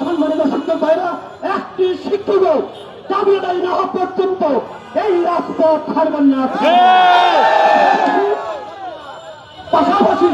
সম্মানিত শিক্ষক ভাইরা একটি শিক্ষক দাবি আদায় না পর্যন্ত এই রাজপথ ছাড়বেন না পাশাপাশি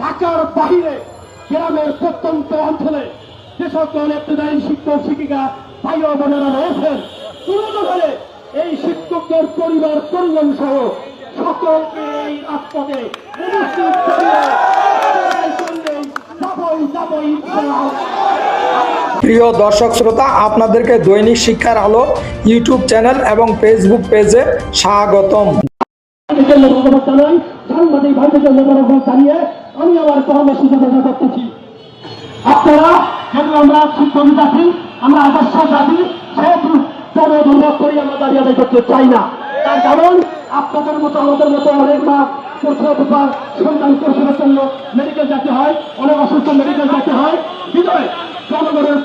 ঢাকার বাহিরে, গ্রামের প্রত্যন্ত অঞ্চলে যে সকল একটি শিক্ষক, শিক্ষিকা, ভাই ও বোনেরা রয়েছেন তুলে ধরে এই শিক্ষকদের পরিবার, পরিজন সহ সকলকে এই রাজপথে উপস্থিত করিয়ে যাবই। প্রিয় দর্শক শ্রোতা, আপনাদেরকে দৈনিক শিক্ষার আলো ইউটিউব চ্যানেল এবং ফেসবুক পেজে স্বাগতম। আমি আমার আমরা কারণ আপনাদের মতো, আমাদের সন্তান জন্য মেডিকেল যেতে হয়, অনেক অসুস্থ মেডিকেল যেতে হয়। বিজয়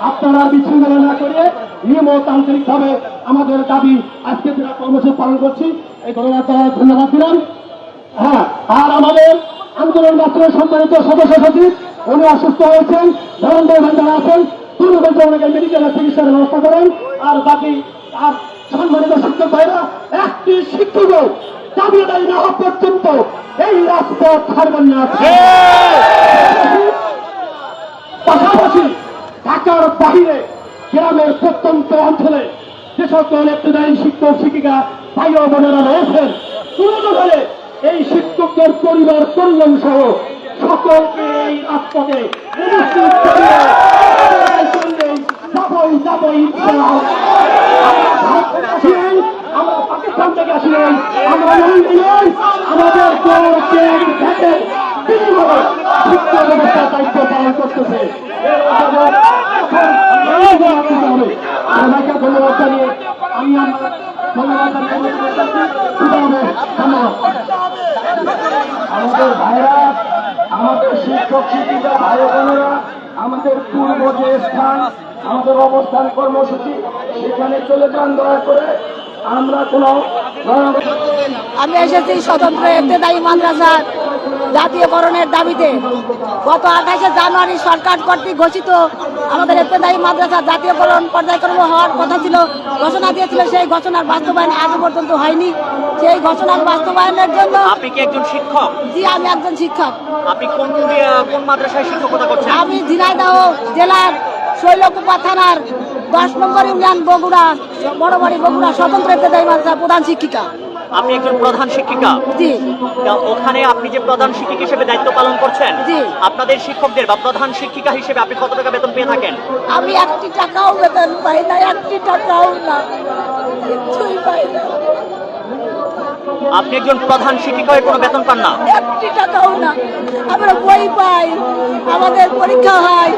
আপনারা বিশৃঙ্খলা না করে নিয়মতান্ত্রিক ভাবে আমাদের দাবি আজকে যারা কর্মসূচি পালন করছি এই ঘটনার দ্বারা ধন্যবাদ দিলাম। হ্যাঁ আর আমাদের আন্দোলন রাষ্ট্রের সম্মানিত সদস্য সচিব উনি অসুস্থ হয়েছেন ধরনদের ভান্ডার আছেন দুর্নীতি ওনাকে মেডিকেলের চিকিৎসার ব্যবস্থা করেন আর বাকি আর সম্মানিত শিক্ষক ভাইরা একটি শিক্ষক দাবি আদায় না হওয়া পর্যন্ত এই রাস্তা ছাড়বেন না। পাশাপাশি ঢাকার বাহিরে গ্রামের প্রত্যন্ত অঞ্চলে যে সকল একটি শিক্ষক, শিক্ষিকা, ভাই ও বোনেরা রয়েছেন তুলে ধরে এই শিক্ষকদের পরিবার, পরিজন সহ সকলকে এই যাবই আমরা পাকিস্তান থেকে আসি আমরা আমাদের গৌরবকে ঘাটে বিভিন্নভাবে শিক্ষা ব্যবস্থার দায়িত্ব পালন করতেছে এর জন্য এখন এই জবাব দিতে হবে। সবাইকে ধন্যবাদ জানিয়ে আমি আমাদের ভাইরা আমাদের শিক্ষক, শিক্ষিকা, ভাই বোনেরা, আমাদের পূর্ব যে স্থান, আমাদের অবস্থান কর্মসূচি, সেখানে চলে যান দয়া করে। আমরা কোনো আমি এসেছি স্বতন্ত্র এফতেদায়ী মাদ্রাসার জাতীয়করণের দাবিতে। গত আঠাশে জানুয়ারি সরকার কর্তৃক ঘোষিত আমাদের এফতেদায়ী মাদ্রাসা জাতীয়করণ পর্যায়ক্রম হওয়ার কথা ছিল ঘোষণা দিয়েছিল সেই ঘোষণার বাস্তবায়ন আজও পর্যন্ত হয়নি। সেই ঘোষণার বাস্তবায়নের জন্য আপনি কি একজন শিক্ষক? জি আমি একজন শিক্ষক। আপনি কোন কোন মাদ্রাসায় শিক্ষকতা করছেন? আমি ঝিনাইদহ জেলার শৈলকুপা থানার দশ নম্বর ইউনিয়ন বগুড়া বড়বাড়ি বগুড়া স্বতন্ত্র এফতেদায়ী মাদ্রাসা প্রধান শিক্ষিকা। আপনি একজন প্রধান শিক্ষিকা। জি। ওখানে আপনি যে প্রধান শিক্ষক হিসেবে দায়িত্ব পালন করছেন জি। আপনাদের শিক্ষকদের বা প্রধান শিক্ষিকা হিসেবে আপনি কত টাকা বেতন পেয়ে থাকেন? আমি একটি টাকাও বেতন পাই না একটি টাকাও না। কিছুই পাই না। আপনি একজন প্রধান শিক্ষিকা হয়ে কোনো বেতন পান না? একটি টাকাও না। আমরা বই পাই আমাদের পরীক্ষা হয়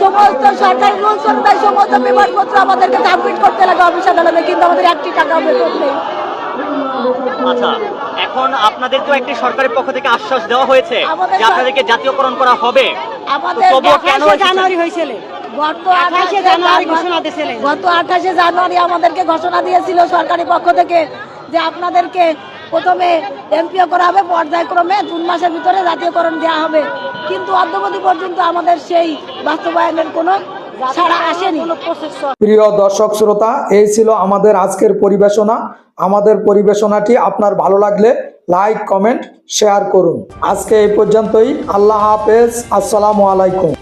সমস্ত সরকারি রুলস অনুযায়ী সমস্ত পেপারপত্র আমাদেরকে সাবমিট করতে লাগে অফিস আদালতে কিন্তু আমাদের একটি টাকাও বেতন নেই। আচ্ছা এখন আপনাদের তো একটি সরকারের পক্ষ থেকে আশ্বাস দেওয়া হয়েছে যে আপনাদেরকে জাতীয়করণ করা হবে? জানুয়ারি হয়েছিল। গত আঠাশে জানুয়ারি ঘোষণা দিয়েছিল গত আঠাশে জানুয়ারি আমাদেরকে ঘোষণা দিয়েছিল সরকারি পক্ষ থেকে যে আপনাদেরকে প্রথমে এমপিও করা হবে পর্যায়ক্রমে জুন মাসের ভিতরে জাতীয়করণ দেওয়া হবে। কিন্তু অদ্যবধি পর্যন্ত আমাদের সেই বাস্তবায়নের কোনো প্রিয় দর্শক শ্রোতা এই ছিল আমাদের আজকের পরিবেশনা। আমাদের পরিবেশনাটি আপনার ভালো লাগলে লাইক কমেন্ট শেয়ার করুন। আজকে এই পর্যন্তই। আল্লাহ হাফেজ। আসসালামু আলাইকুম।